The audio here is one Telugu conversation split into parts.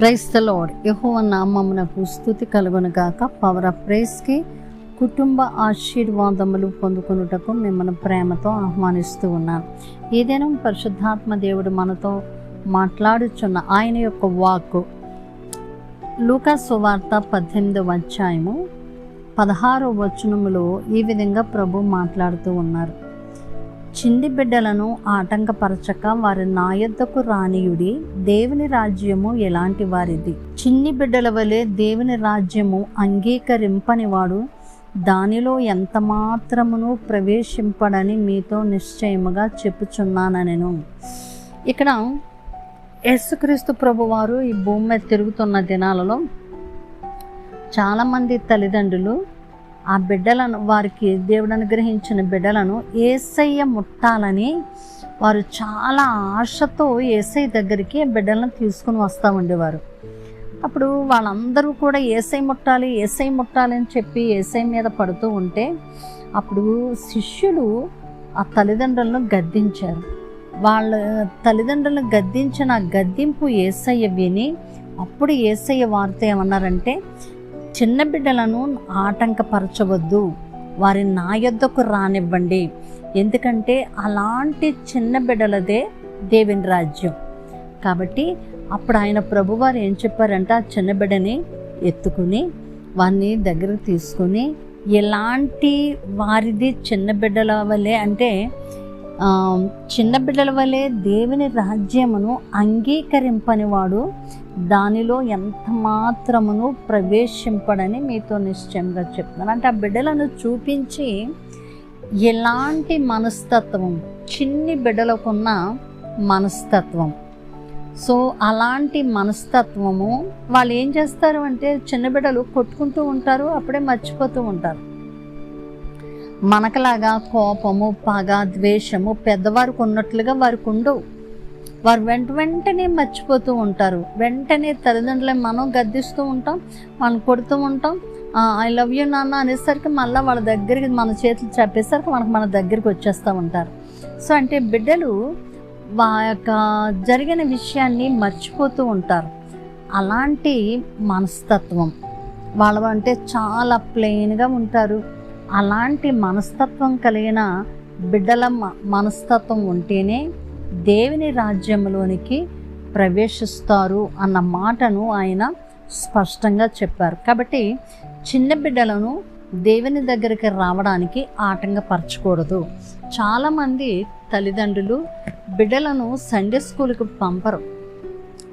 ప్రైస్ ద లార్డ్ నామమునకు స్థుతి కలుగును గాక పవర్ ఆఫ్ ప్రైస్కి కుటుంబ ఆశీర్వాదములు పొందుకొనుటకు మిమ్మల్ని ప్రేమతో ఆహ్వానిస్తూ ఉన్నాను. ఏదైనా పరిశుద్ధాత్మ దేవుడు మనతో మాట్లాడుచున్న ఆయన యొక్క వాక్కు లూకా సువార్త పద్దెనిమిదవ అధ్యాయము పదహారో వచనములో ఈ విధంగా ప్రభు మాట్లాడుతూ ఉన్నారు. చిన్ని బిడ్డలను ఆటంకపరచక వారి నాయద్దకు రానియుడి దేవుని రాజ్యము ఎలాంటి వారిది? చిన్ని బిడ్డల వలె దేవుని రాజ్యము అంగీకరింపని వాడు దానిలో ఎంత మాత్రమును ప్రవేశింపడని మీతో నిశ్చయముగా చెప్పుచున్నానెను ఇక్కడ యేసుక్రీస్తు ప్రభువారు ఈ భూమి మీద తిరుగుతున్న దినాలలో చాలామంది తల్లిదండ్రులు ఆ బిడ్డలను వారికి దేవుడు అనుగ్రహించిన బిడ్డలను ఏసయ్య ముట్టాలని వారు చాలా ఆశతో ఏసై దగ్గరికి ఆ బిడ్డలను తీసుకుని వస్తూ ఉండేవారు. అప్పుడు వాళ్ళందరూ కూడా ఏసై ముట్టాలి ఏసై ముట్టాలి అని చెప్పి ఏసై మీద పడుతూ ఉంటే అప్పుడు శిష్యులు ఆ తల్లిదండ్రులను గద్దించారు. వాళ్ళ తల్లిదండ్రులను గద్దించిన గద్దింపు ఏసయ్య విని అప్పుడు ఏసయ్య వారితో ఏమన్నారంటే చిన్న బిడ్డలను ఆటంకపరచవద్దు. వారి నా యొద్దకు రానివ్వండి. ఎందుకంటే అలాంటి చిన్న బిడ్డలదే దేవుని రాజ్యం. కాబట్టి అప్పుడు ఆయన ప్రభువారు ఏం చెప్పారంటే? ఆ చిన్న బిడ్డని ఎత్తుకుని వారిని దగ్గరకు తీసుకుని ఎలాంటి వారిది చిన్న బిడ్డల వలె అంటే చిన్న బిడ్డల వలె దేవుని రాజ్యమును అంగీకరింపని వాడు దానిలో ఎంత మాత్రమును ప్రవేశింపడని మీతో నిశ్చయంగా చెప్తున్నాను. అంటే ఆ బిడ్డలను చూపించి ఎలాంటి మనస్తత్వం చిన్ని బిడ్డలకున్న మనస్తత్వం. సో అలాంటి మనస్తత్వము వాళ్ళు ఏం చేస్తారు అంటే చిన్న బిడ్డలు కొట్టుకుంటూ ఉంటారు అప్పుడే మర్చిపోతూ ఉంటారు. మనకలాగా కోపము పగ ద్వేషము పెద్దవారికి ఉన్నట్లుగా వారికి ఉండవు. వారు వెంట వెంటనే మర్చిపోతూ ఉంటారు. వెంటనే తల్లిదండ్రులను మనం గద్దిస్తూ ఉంటాం మనం కొడుతూ ఉంటాం. ఐ లవ్ యూ నాన్న అనేసరికి మళ్ళీ వాళ్ళ దగ్గరికి మన చేతులు చెప్పేసరికి మనకు మన దగ్గరికి వచ్చేస్తూ ఉంటారు. సో అంటే బిడ్డలు వా యొక్క జరిగిన విషయాన్ని మర్చిపోతూ ఉంటారు. అలాంటి మనస్తత్వం. వాళ్ళు అంటే చాలా ప్లెయిన్గా ఉంటారు. అలాంటి మనస్తత్వం కలిగిన బిడ్డల మ- మనస్తత్వం ఉంటేనే దేవుని రాజ్యంలోనికి ప్రవేశిస్తారు అన్న మాటను ఆయన స్పష్టంగా చెప్పారు. కాబట్టి చిన్న బిడ్డలను దేవుని దగ్గరికి రావడానికి ఆటంకపరచకూడదు. చాలామంది తల్లిదండ్రులు బిడ్డలను సండే స్కూల్కి పంపరు.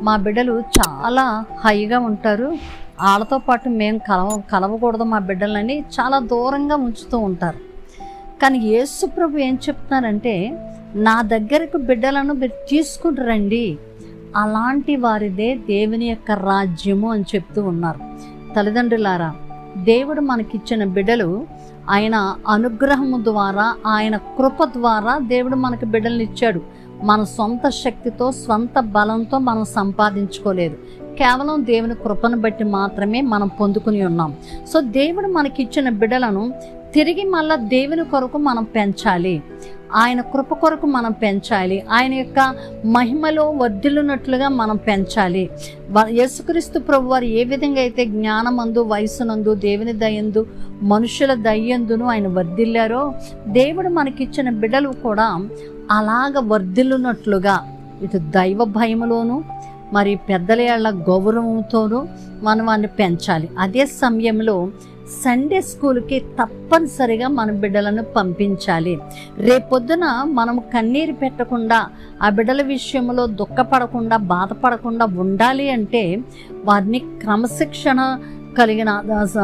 మా బిడ్డలు చాలా హైగా ఉంటారు. వాళ్ళతో పాటు మేము కలవ కలవకూడదు మా బిడ్డలని చాలా దూరంగా ఉంచుతూ ఉంటారు. కానీ యేసుప్రభు ఏం చెప్తున్నారంటే నా దగ్గరకు బిడ్డలను మీరు తీసుకుని రండి అలాంటి వారిదే దేవుని యొక్క రాజ్యము అని చెప్తూ ఉన్నారు. తల్లిదండ్రులారా దేవుడు మనకిచ్చిన బిడ్డలు ఆయన అనుగ్రహము ద్వారా ఆయన కృప ద్వారా దేవుడు మనకి బిడ్డలను ఇచ్చాడు మన సొంత శక్తితో స్వంత బలంతో మనం సంపాదించుకోలేదు. కేవలం దేవుని కృపను బట్టి మాత్రమే మనం పొందుకుని ఉన్నాం. సో దేవుడు మనకిచ్చిన బిడ్డలను తిరిగి మళ్ళా దేవుని కొరకు మనం పెంచాలి. ఆయన కృప కొరకు మనం పెంచాలి. ఆయన యొక్క మహిమలో వర్ధిల్లునట్లుగా మనం పెంచాలి. వ- యేసుక్రీస్తు ప్రభు వారు ఏ విధంగా అయితే జ్ఞానమందు వయసునందు దేవుని దయందు మనుషుల దయ్యందును ఆయన వర్ధిల్లారో దేవుడు మనకిచ్చిన బిడ్డలు కూడా అలాగ వర్ధిల్లునట్లుగా ఇటు దైవ భయములోను మరి పెద్దల గౌరవంతోనూ మనం వాడిని పెంచాలి. అదే సమయంలో సండే స్కూల్కి తప్పనిసరిగా మన బిడ్డలను పంపించాలి. రేపొద్దున మనం కన్నీరు పెట్టకుండా ఆ బిడ్డల విషయంలో దుఃఖపడకుండా బాధపడకుండా ఉండాలి అంటే వారిని క్రమశిక్షణ కలిగిన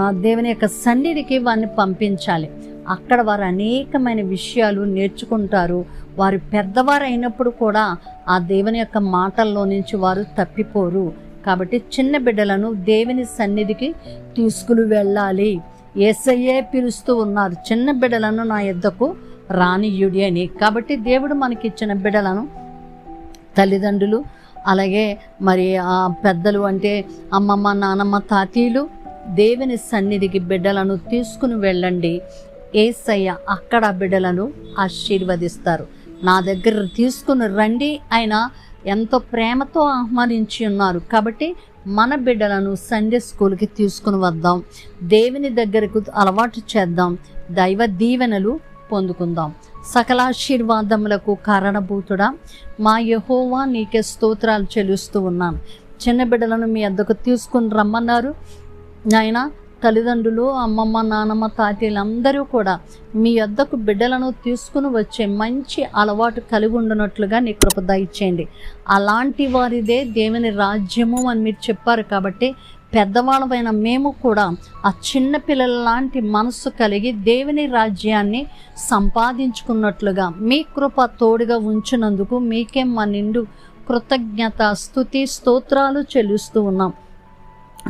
దేవుని యొక్క సన్నిధికి వారిని పంపించాలి. అక్కడ వారు అనేకమైన విషయాలు నేర్చుకుంటారు. వారు పెద్దవారు అయినప్పుడు కూడా ఆ దేవుని యొక్క మాటల్లో నుంచి వారు తప్పిపోరు. కాబట్టి చిన్న బిడ్డలను దేవుని సన్నిధికి తీసుకుని వెళ్ళాలి. ఏసయ్యే పిలుస్తూ ఉన్నారు చిన్న బిడ్డలను నా యొద్దకు రానియుడి అని. కాబట్టి దేవుడు మనకిచ్చిన బిడ్డలను తల్లిదండ్రులు అలాగే మరి ఆ పెద్దలు అంటే అమ్మమ్మ నానమ్మ తాతీలు దేవుని సన్నిధికి బిడ్డలను తీసుకుని వెళ్ళండి. ఏసయ్య అక్కడ బిడ్డలను ఆశీర్వదిస్తారు. నా దగ్గర తీసుకుని రండి ఆయన ఎంతో ప్రేమతో ఆహ్వానించి ఉన్నారు. కాబట్టి మన బిడ్డలను సండే స్కూల్కి తీసుకుని వద్దాం. దేవుని దగ్గరకు అలవాటు చేద్దాం. దైవ దీవెనలు పొందుకుందాం. సకలాశీర్వాదములకు కారణభూతుడా మా యహోవా నీకే స్తోత్రాలు చెల్లిస్తూ ఉన్నాను. చిన్న బిడ్డలను మీ అద్దకు తీసుకుని రమ్మన్నారు. నాయనా తల్లిదండ్రులు అమ్మమ్మ నానమ్మ తాతయ్యలందరూ కూడా మీ వద్దకు బిడ్డలను తీసుకుని వచ్చే మంచి అలవాటు కలిగి ఉండనట్లుగా నీ కృప దయచేయండి. అలాంటి వారిదే దేవుని రాజ్యము అని మీరు చెప్పారు కాబట్టి పెద్దవాళ్ళమైన మేము కూడా ఆ చిన్న పిల్లల లాంటి మనస్సు కలిగి దేవుని రాజ్యాన్ని సంపాదించుకున్నట్లుగా మీ కృప తోడుగా ఉంచినందుకు మీకే మా నిండు కృతజ్ఞత స్థుతి స్తోత్రాలు చెల్లిస్తూ ఉన్నాం.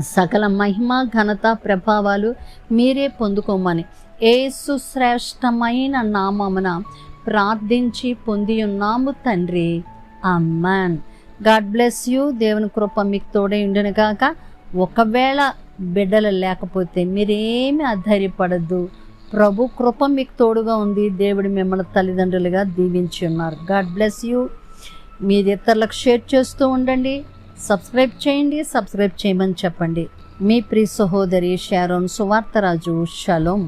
సకల మహిమ ఘనత ప్రభావాలు మీరే పొందుకోమని. ఏసు శ్రేష్టమైన నామమున ప్రార్థించి పొంది ఉన్నాము తండ్రి. Amen god bless you. దేవుని కృప మీకు తోడే ఉండను కాక ఒకవేళ బిడ్డలు లేకపోతే మీరేమి అధైర్యపడద్దు. ప్రభు కృప మీకు తోడుగా ఉంది దేవుడు మిమ్మల్ని తల్లిదండ్రులుగా దీవించి ఉన్నారు. God bless you. మీరు ఇతరులకు షేర్ చేస్తూ ఉండండి. సబ్స్క్రైబ్ చేయండి సబ్స్క్రైబ్ చేయమని చెప్పండి. మీ ప్రియ సహోదరి షారోన్ సువార్తరాజు షలోం.